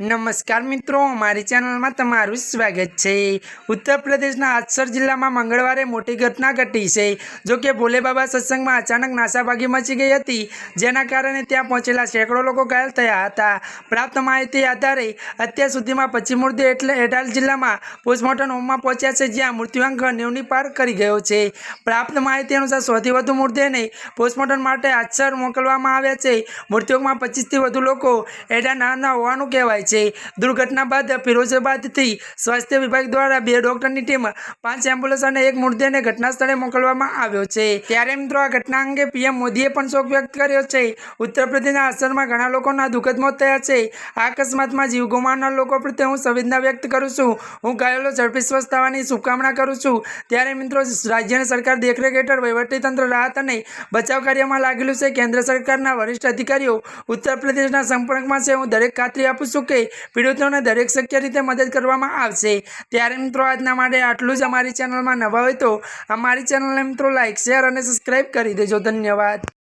નમસ્કાર મિત્રો, અમારી ચેનલમાં તમારું સ્વાગત છે. ઉત્તર પ્રદેશના હાથસર જિલ્લામાં મંગળવારે મોટી ઘટના ઘટી છે. જો કે ભોલે બાબા સત્સંગમાં અચાનક નાસાભાગી મચી ગઈ હતી, જેના કારણે ત્યાં પહોંચેલા સેંકડો લોકો ઘાયલ થયા હતા. પ્રાપ્ત માહિતી આધારે અત્યાર સુધીમાં પશ્ચિમ મૂર્તિ એટલે એડાલ જિલ્લામાં પોસ્ટમોર્ટમ હોમમાં પહોંચ્યા છે, જ્યાં મૃત્યુઆંક નેવની પાર કરી ગયો છે. પ્રાપ્ત માહિતી અનુસાર સૌથી વધુ મૃતદેહને પોસ્ટમોર્ટમ માટે હાથસર મોકલવામાં આવ્યા છે. મૃત્યુમાં પચીસથી વધુ લોકો એડા નાના હોવાનું કહેવાય છે. દુર્ઘટના બાદ ફિરોઝાબાદથી સ્વાસ્થ્ય વિભાગ દ્વારા બે ડોક્ટરની ટીમ પાંચ એમ્બ્યુલન્સ અને એક મૃતદેહને ઘટના સ્થળે મોકલવામાં આવ્યો છે. ત્યારે મિત્રો આ ઘટના અંગે પીએમ મોદીએ પણ શોક વ્યક્ત કર્યો છે. ઉત્તર પ્રદેશના અસરમાં ઘણા લોકોના દુઃખદ મોત થયા છે. આ અકસ્માતમાં જીવ ગુમાવનાર લોકો પ્રત્યે હું સંવેદના વ્યક્ત કરું છું. હું ઘાયલો ઝડપી સ્વસ્થ થવાની શુભકામના કરું છું. ત્યારે મિત્રો, રાજ્યની સરકાર દેખરેખ હેઠળ વહીવટીતંત્ર રાહત અને બચાવ કાર્યમાં લાગેલું છે. કેન્દ્ર સરકારના વરિષ્ઠ અધિકારીઓ ઉત્તર પ્રદેશના સંપર્કમાં છે. હું દરેક ખાતરી આપું છું કે પીડિતોને દરેક શક્ય રીતે મદદ કરવામાં આવશે. ત્યારે મિત્રો, આજના માટે આટલું જ અમારી ચેનલમાં નવા હોય તો અમારી ચેનલને મિત્રો લાઇક શેર અને સબસ્ક્રાઈબ કરી દેજો. ધન્યવાદ.